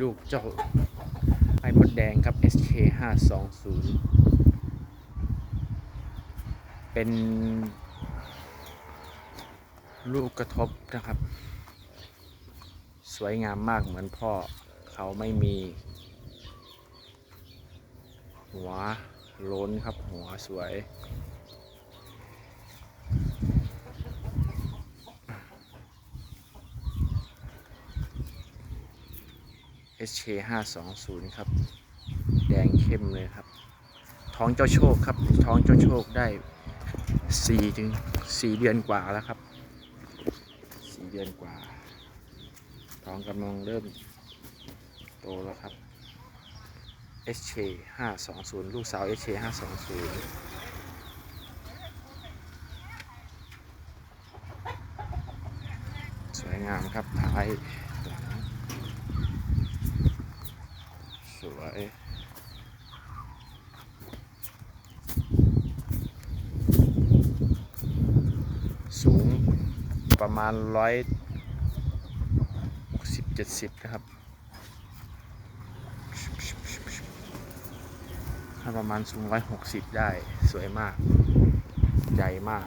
ลูกเจ้าไอ้มดแดงครับ SK 520 เป็น ลูกกระทบนะครับ สวยงามมากเหมือนพ่อเขาไม่มี หัวโล้นครับหัวสวย SK 520 ครับ แดงเข้มเลยครับ ท้องเจ้าโชคครับ ท้องเจ้าโชคได้สี่ถึงสี่เดือนกว่าแล้วครับสี่เดือนกว่า ท้องกำลังเริ่มโตแล้วครับ SK 520 ลูกสาว SK 520 สวยงามครับท้ายหลัง ส วยสูงประมาณร้อยสิบเจ็ดสิบนะครับถ้าประมาณสูงร้อยหกสิบได้สวยมาก ใหญ่มาก